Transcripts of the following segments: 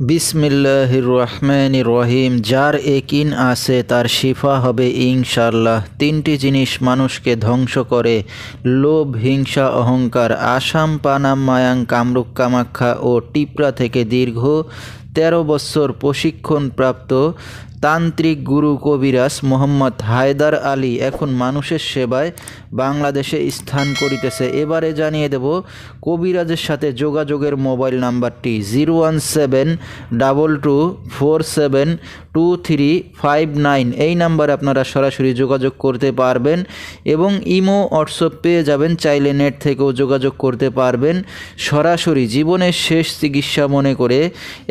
বিসমিল্লাহির রহমান রহিম, যার একিন আছে তার শিফা হবে ইনশাল্লাহ তিনটি জিনিস মানুষকে ধ্বংস করে, লোভ, হিংসা, অহংকার, আসাম, পানাম, মায়াং, কামরূপ, কামাখ্যা ও টিপরা থেকে দীর্ঘ তেরো বছর প্রশিক্ষণপ্রাপ্ত তান্ত্রিক গুরু কবিরাজ মোহাম্মদ হায়দার আলী এখন মানুষের সেবায় বাংলাদেশে স্থান করিতেছে। এবারে জানিয়ে দেব, কবিরাজের সাথে যোগাযোগের মোবাইল নাম্বারটি zero one seven double two four seven two three five nine. এই নাম্বারে আপনারা সরাসরি যোগাযোগ করতে পারবেন এবং ইমো, হোয়াটসঅ্যাপ পেয়ে যাবেন। চাইলে নেট থেকেও যোগাযোগ করতে পারবেন। সরাসরি জীবনের শেষ চিকিৎসা মনে করে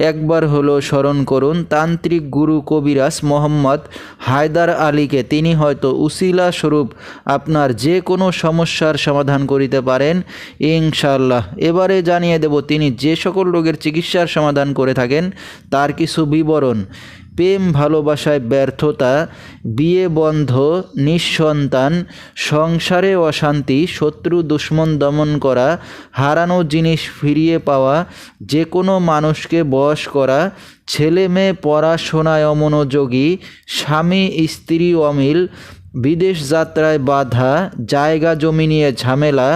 একবার হলো স্মরণ করুন, তান্ত্রিক গুরু কবিরাজ মোহাম্মদ হায়দার আলীকে। তিনি হয়তো উসিলা স্বরূপ আপনার যে কোনো সমস্যার সমাধান করিতে পারেন ইনশাল্লাহ এবারে জানিয়ে দেব, তিনি যে সকল রোগের চিকিৎসার সমাধান করে থাকেন, তার কিছু বিবরণ। প্রেম ভালোবাসায় ব্যর্থতা, বিয়ে বন্ধ, নিঃসন্তান, সংসারে অশান্তি, শত্রু দুশ্মন দমন করা, হারানো জিনিস ফিরিয়ে পাওয়া যে কোনো মানুষকে বশ করা ছেলে মেয়ে পড়াশোনায় অমনোযোগী, স্বামী, স্ত্রী অমিল, বিদেশ যাত্রায় বাধা, জায়গা জমি নিয়ে ঝামেলা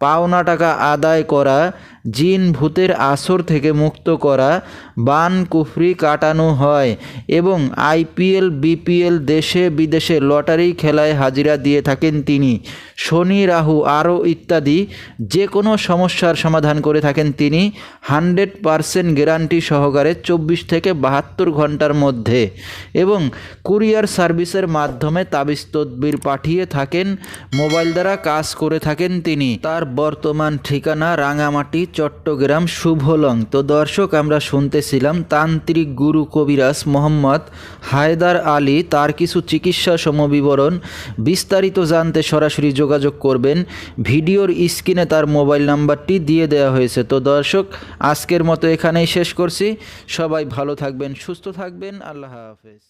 পাওনা টাকা আদায় করা, জিন ভূতের আসর থেকে মুক্ত করা, বান কুফরি কাটানো হয় এবং আইপিএল, বিপিএল দেশে বিদেশে লটারি খেলায় হাজিরা দিয়ে থাকেন তিনি। শনি, রাহু আরও ইত্যাদি যে কোনো সমস্যার সমাধান করে থাকেন তিনি। হান্ড্রেড পারসেন্ট গ্যারান্টি সহকারে চব্বিশ থেকে বাহাত্তর ঘণ্টার মধ্যে এবং কুরিয়ার সার্ভিসের মাধ্যমে তাবিজ তদবির পাঠিয়ে থাকেন, মোবাইল দ্বারা কাজ করে থাকেন তিনি। তার বর্তমান ঠিকানা রাঙামাটি, চট্টগ্রাম শুভলং তো দর্শক, আমরা শুনতেছিলাম তান্ত্রিক গুরু কবিরাজ মোহাম্মদ হায়দার আলী তার কিছু চিকিৎসা সমবিবরণ। বিস্তারিত জানতে সরাসরি যোগাযোগ করবেন। ভিডিওর স্ক্রিনে তার মোবাইল নাম্বারটি দিয়ে দেওয়া হয়েছে। তো দর্শক, আজকের মতো এখানেই শেষ করছি। সবাই ভালো থাকবেন, সুস্থ থাকবেন। আল্লাহ হাফেজ।